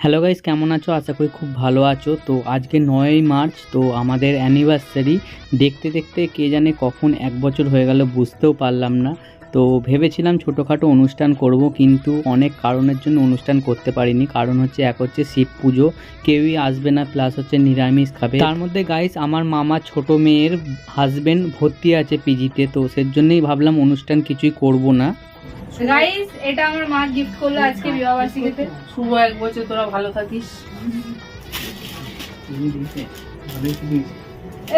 Hello guys কেমন আছো? আশা করি খুব ভালো আছো। তো আজকে নয়ই মার্চ, তো আমাদের অ্যানিভার্সারি দেখতে দেখতে কে জানে কখন এক বছর হয়ে গেল, বুঝতেও পারলাম না। তো ভেবেছিলাম ছোটোখাটো অনুষ্ঠান করব, কিন্তু অনেক কারণের জন্য অনুষ্ঠান করতে পারিনি। কারণ হচ্ছে, এক হচ্ছে শিব পুজো। কেউই আসবে না প্লাস হচ্ছে নিরামিষ খাবে। তার মধ্যে গাইস আমার মামা ছোট মেয়ের হাজবেন্ড ভর্তি আছে পিজিতে তো সের জন্যই ভাবলাম অনুষ্ঠান কিছুই করব না। গাইস এটা আমার মা গিফট করল আজকে বিবাহ বার্ষিকীতে শুভ এক বছর তোরা ভালো থাকিস।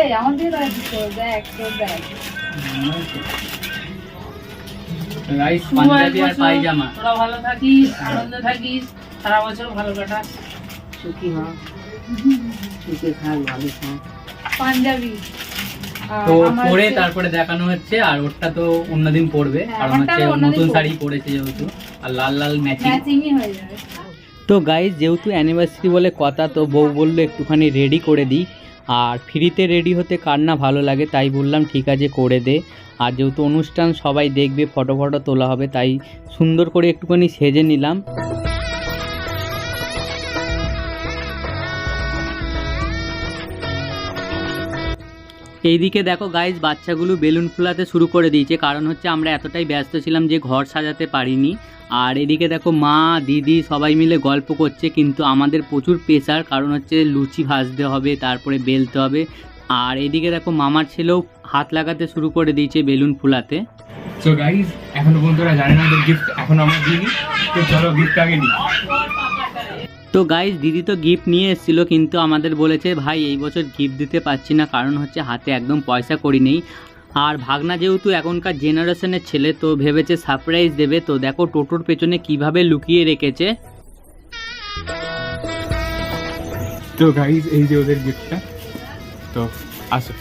এই আমার দিয়ে দেখ তোর দেখ। গাইস শুভ এক বছর তোরা ভালো থাকিস আনন্দে থাকিস সারা বছর ভালো কাটাস। সুখী হ। সুখে থাক ভালো থাক। পাঞ্জাবি। আর তো আমার পরে তারপরে দেখানো হচ্ছে আর ওরটা তো অন্যদিন পড়বে। হ্যাঁ, কারণ হচ্ছে নতুন পরবো। শাড়ি পরেছে যেহেতু আর লাল লাল ম্যাচিং হয়ে যাবে। তো গাইজ যেহেতু অ্যানিভার্সারি বলে কথা তো বউ বলল একটুখানি রেডি করে দিই। আর ফ্রিতে রেডি হতে কার না ভালো লাগে তাই বললাম ঠিক আছে করে দে। আর যেহেতু অনুষ্ঠান সবাই দেখবে ফটো ফটো তোলা হবে তাই সুন্দর করে একটুখানি সেজে নিলাম। এইদিকে দেখো গাইজ বাচ্চাগুলো বেলুন ফোলাতে শুরু করে দিয়েছে। কারণ হচ্ছে আমরা এতটাই ব্যস্ত ছিলাম যে ঘর সাজাতে পারিনি। আর এদিকে দেখো মা, দিদি সবাই মিলে গল্প করছে, কিন্তু আমাদের প্রচুর প্রেশার কারণ হচ্ছে লুচি ভাজতে হবে, তারপরে বেলতে হবে। আর এদিকে দেখো মামার ছেলেও হাত লাগাতে শুরু করে দিয়েছে বেলুন ফুলাতে। সো গাইজ এখনও পর্যন্ত জানে না গিফট এখন আমরা দিইনি। তো চলো গিফট আগে নিই। তো গাইজ দিদি তো গিফট নিয়ে এসেছিল কিন্তু আমাদের বলেছে ভাই এই বছর গিফট দিতে পারছি না কারণ হচ্ছে হাতে একদম পয়সা করি নেই। আর ভাগনা যেহেতু এখনকার জেনারেশনের ছেলে তো ভেবেছে সারপ্রাইজ দেবে। তো দেখো টোটোর পেছনে কীভাবে লুকিয়ে রেখেছে। তো গাইজ এই যে ওদের গিফটটা তো আসো।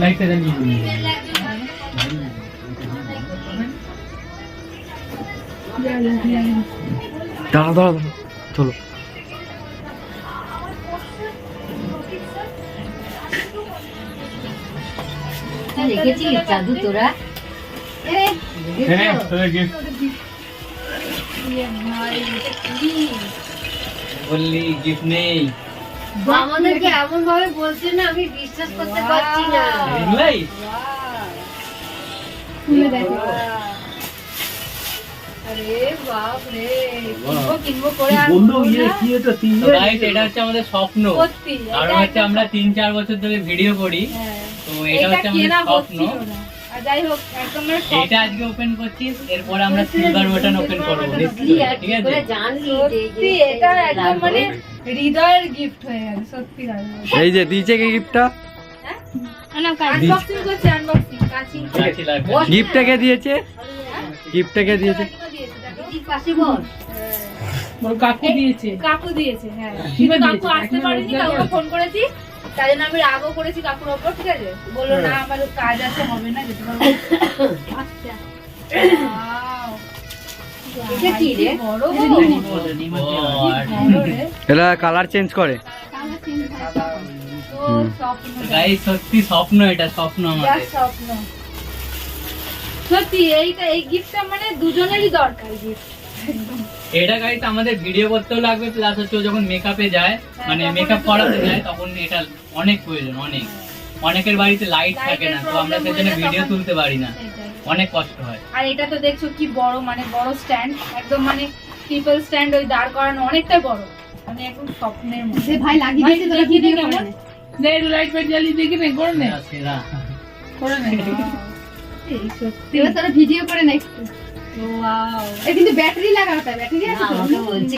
লাইটটা জ্বালিয়ে দাঁড়া দাঁড়া দাঁড়া চলো। রেখেছিস জাদু তোরা? হ্যাঁ গিফট বললি গিফট নেই। আমাদেরকে এমন ভাবে বলছে না আমি বিশ্বাস করতে পারছি না। এগুলাই খুলে দেখো। আমাদের স্বপ্ন। কারণ হচ্ছে আমরা তিন চার বছর ধরে ভিডিও করি। হ্যাঁ। তো এটা হচ্ছে আমাদের স্বপ্ন। হচ্ছিল না। আর যাই হোক একদম মানে স্বপ্ন। এটা আজকে ওপেন করছিস এরপর আমরা সিলভার বাটন ওপেন করব ঠিক আছে? এটা একদম মানে হৃদয়ের গিফট হয়ে গেছে সত্যি এই যে দিয়েছে কি গিফটটা আনবক্সিং করছে আনবক্সিং কাছি কাছে লাগবে। বস না। গিফটটা কে দিয়েছে? গিফটটা কে দিয়েছে? কাকু দিয়েছে। কাকু দিয়েছে হ্যাঁ। কীভাবে কাকু আসতে পারেনি কাকুকে ফোন করেছি। তাই জন্য আমি রাগও করেছি কাকুর ওপর ঠিক আছে? বলল না আমার কাজ আছে হবে না যেতে পারব আচ্ছা। কালার চেঞ্জ করে। সত্যি স্বপ্ন এটা স্বপ্ন আমাদের। স্বপ্ন। সত্যি এইটা এই গিফটটা মানে দুজনেরই দরকার গিফট এটা গাইস আমাদের ভিডিও করতেও লাগবে প্লাস হচ্ছে যখন মেকআপে যায় মানে মেকআপ করাতে যায় তখন এটা অনেক প্রয়োজন অনেক। অনেকের বাড়িতে লাইট থাকে না তো আমরা সেজন্য ভিডিও তুলতে পারি না। অনেক কষ্ট হয়। আর এটা তো দেখছ কি বড় মানে বড় স্ট্যান্ড একদম মানে ট্রিপল স্ট্যান্ড ওই দাঁড় করানো অনেকটা বড়। মানে একদম স্বপ্নের মধ্যে ভাই লাগিয়ে দিয়েছে তোরা কি দে কেমন? নে। লাইট ফাইট জ্বালিয়ে দেখি নে করে নে। সেরা। করে নে। এই সত্যি। এবার তোরা ভিডিও করে নে একটু কিন্তু ব্যাটারি লাগাতে হবে ব্যাটারি আছে তো? আমাকে বলছে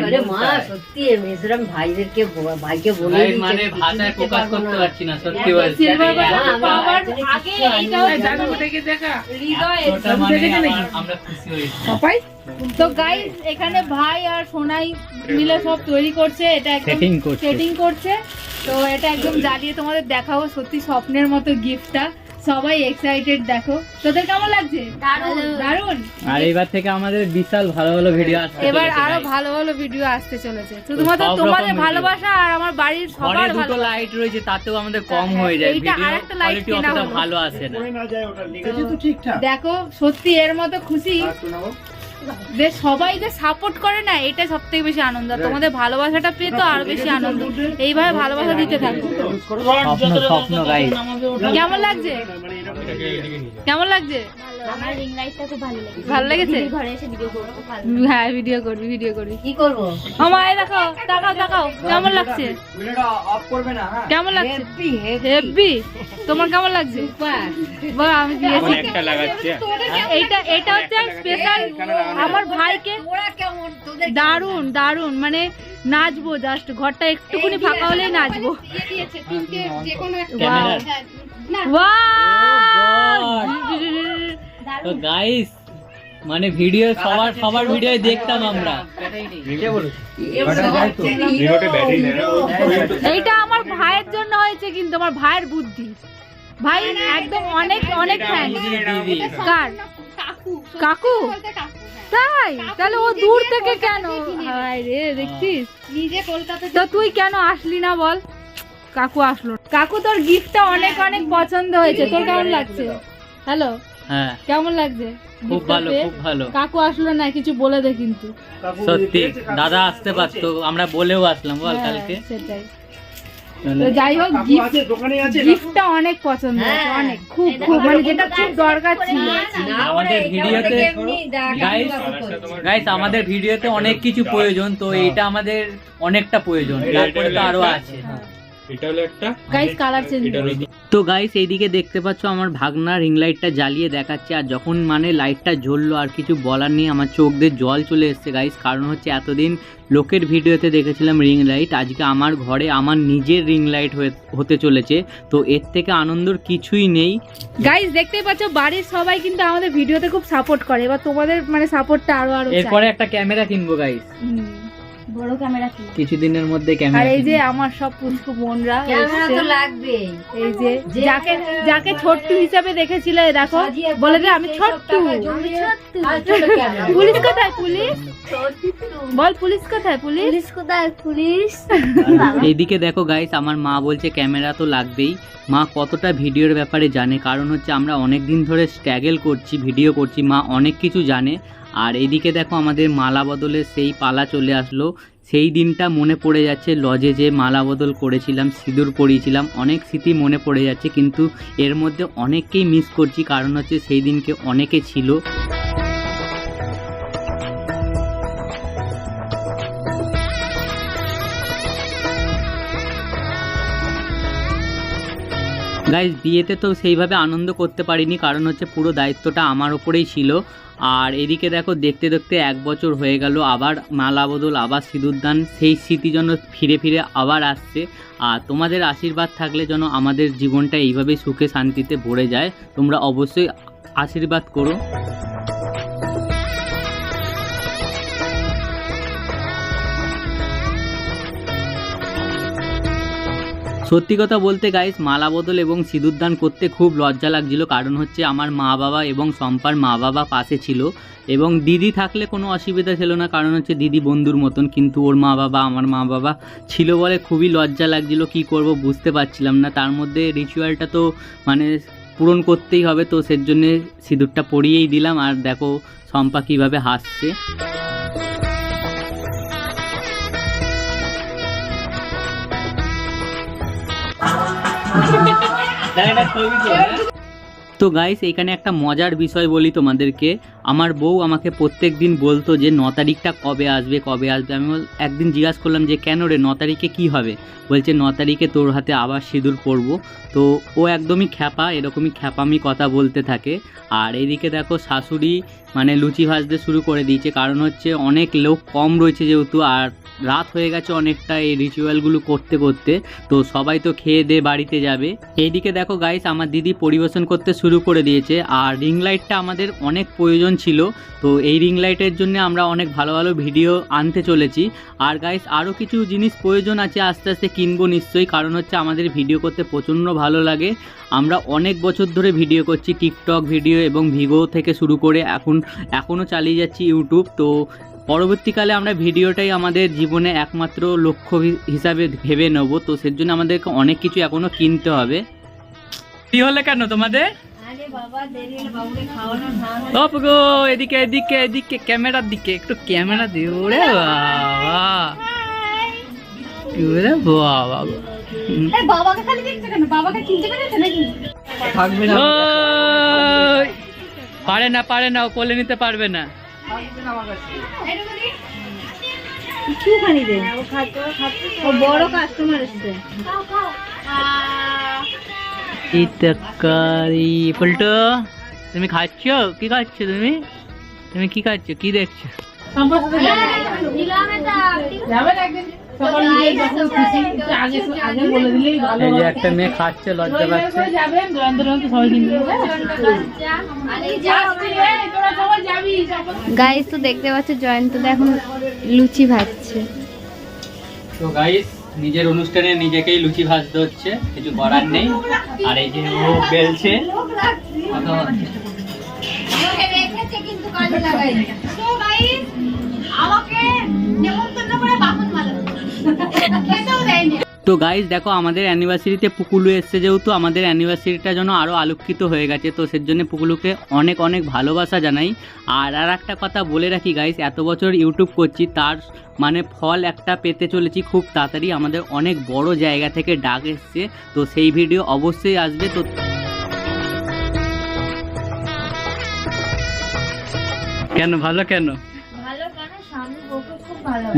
আরে মা সত্যি মেজরাম ভাইদেরকে ভাইকে বলে মানে ভাষায় প্রকাশ করতে পারছি না সত্যি বলছি। silver জানি না, button আমার পাওয়ার এতদিন আগে কিচ্ছু আনিনি। এইটাও এই জাদু থেকে দেখা। হৃদয় এতটা দেখে নাকি? আমার- আমরা খুশি হয়েছি। সবাই তো গাইস এখানে ভাই আর সোনাই মিলে সব তৈরি করছে এটা একদম সেটিং করছে। তো এটা একদম জ্বালিয়ে তোমাদের দেখাবো সত্যি স্বপ্নের মতো গিফটটা সবাই এক্সাইটেড দেখো। তোদের কেমন লাগছে? দারুণ। আর এবার থেকে আমাদের বিশাল ভালো ভালো ভিডিও আসছে এবার আরও ভালো ভালো ভিডিও আসতে চলেছে। শুধুমাত্র তোমাদের ভালোবাসা আর আমার বাড়ির সবার ভালো দুটো লাইট রয়েছে তাতেও আমাদের কম হ্যাঁ, হয়ে যায় এইটা ভিডিও আরেকটা লাইট কেনা ভালো আসে না। দেখো সত্যি এর মতো খুশি। যে সবাই যে সাপোর্ট করে না এটা সব থেকে বেশি আনন্দ। তোমাদের ভালোবাসাটা পেয়ে তো আরও বেশি আনন্দ। এইভাবে ভালোবাসা দিতে থাকো। কেমন লাগছে? কেমন লাগছে? আমার রিং লাইটটা খুব ভালো লেগেছে। ভালো লেগেছে? দিদির ঘরে এসে ভিডিও করব খুব ভালো হ্যাঁ ভিডিও করবি ভিডিও করবি। কি করব? আমার এই দেখো তাকাও তাকাও কেমন লাগছে? কেমন লাগছে? হেভি তোমার কেমন লাগছে? বাহ, আমি দিয়েছি এইটা এটা হচ্ছে স্পেশাল আমার ভাইকে দারুণ দারুণ মানে নাচবো জাস্ট ঘরটা একটুকুনি ফাঁকা হলেই নাচবো। যে কোনো একটা তো গাইস মানে ভিডিও সবার সবার ভিডিও দেখতাম আমরা। এইটা আমার ভাইয়ের জন্য হয়েছে কিন্তু আমার ভাইয়ের বুদ্ধি। ভাই একদম অনেক অনেক দিদি কার? কাকু। কাকু? বলতে কাকু হ্যাঁ। তাই? তাহলে ও দূর থেকে কেন? রে দেখছিস? নিজে কলকাতা তো তুই কেন আসলি না বল? কাকু আসলো। কাকু তোর গিফটটা অনেক অনেক পছন্দ হয়েছে। তোর কেমন লাগছে? হ্যালো হ্যাঁ। কেমন লাগছে? খুব ভালো খুব ভালো। কাকু আসলো না কিছু বলে দে কিন্তু। সত্যি দাদা আসতে পারতো আমরা বলেও আসলাম বল হ্যাঁ, কালকে। সেটাই। যাই হোক গিফটটা অনেক পছন্দ হয়েছে হ্যাঁ। অনেক খুব খুব মানে যেটা খুব দরকার ছিল। আমাদের ভিডিওতে করছে। গাইস আমাদের ভিডিওতে অনেক কিছু প্রয়োজন তো এটা আমাদের অনেকটা প্রয়োজন। তারপরে তো আরও আছে। এটা হলো একটা গাইস কালার চেঞ্জ তো গাইস এইদিকে দেখতে পাচ্ছ আমার ভাগনা রিং লাইটটা জ্বালিয়ে দেখাচ্ছে আর যখন মানে লাইটটা জ্বললো আর কিছু বলার নেই আমার চোখ দিয়ে জল চলে এসছে গাইস কারণ হচ্ছে এতদিন লোকের ভিডিওতে দেখেছিলাম রিং লাইট আজকে আমার ঘরে আমার নিজের রিং লাইট হতে চলেছে তো এর থেকে আনন্দর কিছুই নেই। গাইস দেখতেই পাচ্ছ বাড়ির সবাই কিন্তু আমাদের ভিডিওতে খুব সাপোর্ট করে এবার তোমাদের মানে সাপোর্টটা আরও আরও। এরপরে একটা ক্যামেরা কিনবো গাইস। বড় ক্যামেরা কি? কিছুদিনের মধ্যে আর এই যে আমার সব বোনরা ক্যামেরা তো লাগবেই এই যে যাকে যাকে ছোট্টু হিসাবে দেখেছিলে দেখো বলে যে আমি ছোট্টু। ক্যামেরা। পুলিশ কোথায় পুলিশ? বল পুলিশ কোথায় পুলিশ? পুলিশ কোথায় পুলিশ? এইদিকে দেখো গাইস আমার মা বলছে ক্যামেরা তো লাগবেই। মা কতটা ভিডিওর ব্যাপারে জানে? কারণ হচ্ছে আমরা অনেক দিন ধরে স্ট্যাগেল করছি ভিডিও করছি। মা অনেক কিছু জানে। আর এইদিকে দেখো আমাদের মালা বদলে সেই পালা চলে আসলো। সেই দিনটা মনে পড়ে যাচ্ছে, লজে যে মালা বদল করেছিলাম, সিঁদুর পরিয়েছিলাম, অনেক স্মৃতি মনে পড়ে যাচ্ছে, কিন্তু এর মধ্যে অনেককেই মিস করছি, কারণ হচ্ছে সেই দিনকে অনেকে ছিল। গাইজ বিয়েতে তো সেইভাবে আনন্দ করতে পারিনি, কারণ হচ্ছে পুরো দায়িত্বটা আমার ওপরেই ছিল। আর এদিকে দেখো, দেখতে দেখতে এক বছর হয়ে গেল, আবার মালা বদল আবার সিঁদুরদান, সেই স্মৃতি যেন ফিরে ফিরে আবার আসছে। আর তোমাদের আশীর্বাদ থাকলে যেন আমাদের জীবনটা এইভাবেই সুখে শান্তিতে ভরে যায়, তোমরা অবশ্যই আশীর্বাদ করো। সত্যি কথা বলতে গাইস মালা বদল এবং সিঁদুরদান করতে খুব লজ্জা লাগছিল। কারণ হচ্ছে আমার মা বাবা এবং সম্পার মা বাবা পাশে ছিল এবং দিদি থাকলে কোনো অসুবিধা ছিল না। কারণ হচ্ছে দিদি বন্ধুর মতন, কিন্তু ওর মা বাবা, আমার মা বাবা ছিল বলে খুবই লজ্জা লাগছিল। কি করব বুঝতে পারছিলাম না। তার মধ্যে রিচুয়ালটা তো মানে পূরণ করতেই হবে, তো সের জন্যে সিঁদুরটা পরিয়েই দিলাম। আর দেখো সম্পা কীভাবে হাসছে। তো গাইস এখানে একটা মজার বিষয় বলি তোমাদেরকে। আমার বউ আমাকে প্রত্যেক দিন বলতো যে, ন তারিখটা কবে আসবে কবে আসবে? আমি একদিন জিজ্ঞাসা করলাম যে, কেন রে? ন তারিখে কী হবে? বলছে, ন তারিখে তোর হাতে আবার সিঁদুর পরবো। তো ও একদমই খ্যাপা, এরকমই খ্যাপামি কথা বলতে থাকে। আর এদিকে দেখো শাশুড়ি মানে লুচি ভাজতে শুরু করে দিয়েছে। কারণ হচ্ছে অনেক লোক কম রয়েছে যেহেতু, আর রাত হয়ে গেছে অনেকটা এই রিচুয়ালগুলো করতে করতে। তো সবাই তো খেয়ে দিয়ে বাড়িতে যাবে। এইদিকে দেখো গাইস আমার দিদি পরিবেশন করতে শুরু শুরু করে দিয়েছে। আর রিং লাইটটা আমাদের অনেক প্রয়োজন ছিল। তো এই রিং লাইটের জন্য আমরা অনেক ভালো ভালো ভিডিও আনতে চলেছি। আর গাইস আরও কিছু জিনিস প্রয়োজন আছে আস্তে আস্তে কিনবো নিশ্চয়ই। কারণ হচ্ছে আমাদের ভিডিও করতে প্রচণ্ড ভালো লাগে। আমরা অনেক বছর ধরে ভিডিও করছি টিকটক ভিডিও এবং ভিগো থেকে শুরু করে। এখন এখনও চালিয়ে যাচ্ছি ইউটিউব। তো পরবর্তীকালে আমরা ভিডিওটাই আমাদের জীবনে একমাত্র লক্ষ্য হিসাবে ভেবে নেব। তো সের জন্য আমাদেরকে অনেক কিছু এখনও কিনতে হবে। কি হলে কেন তোমাদের? গো এদিকে এদিকে এদিকে ক্যামেরার দিকে একটু ক্যামেরা দিও রে বাবা। ওরে বাবা। বাবাকে খালি দেখছে কেন? বাবাকে চিনতে পেরেছে নাকি? থাকবে না পারে না পারে না ও কোলে নিতে পারবে না। বড় কাস্টমার এসছে। তুমি খাচ্ছ? কি খাচ্ছ তুমি? তুমি কি খাচ্ছ? কি দেখছ? যাবেন একদিন সকাল নিজে যখন খুশি আগে আগে বলে দিলেই ভালো এই যে একটা মেয়ে খাচ্ছে লজ্জা পাচ্ছে। যাবেন সবাই কিনবে গাইস তো দেখতে পাচ্ছ জয়ন্ত এখন লুচি ভাজছে। তো গাইস নিজের অনুষ্ঠানে নিজেকেই লুচি ভাজতে হচ্ছে কিছু করার নেই। আর এই যে ও বেলছে। আমাকে তো গাইস দেখো আমাদের অ্যানিভার্সারিতে পুকুলু এসছে যেহেতু আমাদের অ্যানিভার্সারিটা যেন আরও আলোকিত হয়ে গেছে তো সের জন্য পুকুলুকে অনেক অনেক ভালোবাসা জানাই। আর আর একটা কথা বলে রাখি গাইস এত বছর ইউটিউব করছি তার মানে ফল একটা পেতে চলেছি খুব তাড়াতাড়ি আমাদের অনেক বড় জায়গা থেকে ডাক এসছে তো সেই ভিডিও অবশ্যই আসবে তো কেন ভালো কেন?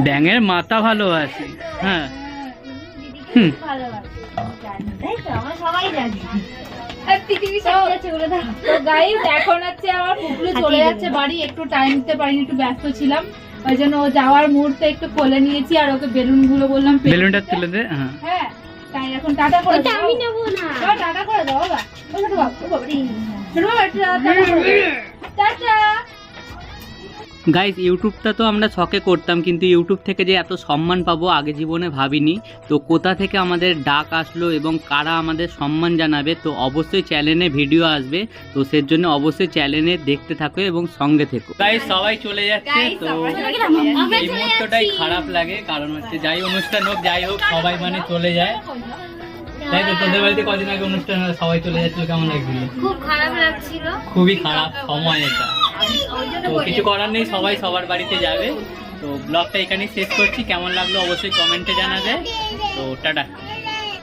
ব্যাঙের মাথা ভালো আছে হ্যাঁ। হুম। সবাই জানি এখন হচ্ছে আমার পুকুরে চলে যাচ্ছে বাড়ি একটু টাইম দিতে পারিনি একটু ব্যস্ত ছিলাম ওই জন্য ও যাওয়ার মুহূর্তে একটু কোলে নিয়েছি আর ওকে বেলুনগুলো বললাম বেলুনটা তুলে দে হ্যাঁ হ্যাঁ তাই এখন টাটা করে দাও আমি নেব না বাবা, টাটা করে দাও বাবা ও ছোট বাবা বাবা রে। ছোট বাবা একটু টাটা করে দাও। টাটা গাইজ ইউটিউবটা তো আমরা শখে করতাম কিন্তু ইউটিউব থেকে যে এত সম্মান পাবো আগে জীবনে ভাবিনি। তো কোথা থেকে আমাদের ডাক আসলো এবং কারা আমাদের সম্মান জানাবে তো অবশ্যই চ্যানেলে ভিডিও আসবে। তো সের জন্য অবশ্যই চ্যানেলে দেখতে থাকো এবং সঙ্গে থেকো। গাইজ সবাই চলে যাচ্ছে। তো এই মুহূর্তটাই খারাপ লাগে কারণ হচ্ছে যাই অনুষ্ঠান হোক যাই হোক সবাই মানে চলে যায়। তাই তো তোদের বাড়িতে কদিন আগে অনুষ্ঠান সবাই চলে যাচ্ছিল কেমন লাগছিল? খুব খারাপ লাগছিল। খুবই খারাপ সময় এটা। তো কিছু করার নেই, সবাই সবার বাড়িতে যাবে। তো ব্লগটা এখানেই শেষ করছি। কেমন লাগল অবশ্যই কমেন্টে জানাবে। তো টাটা।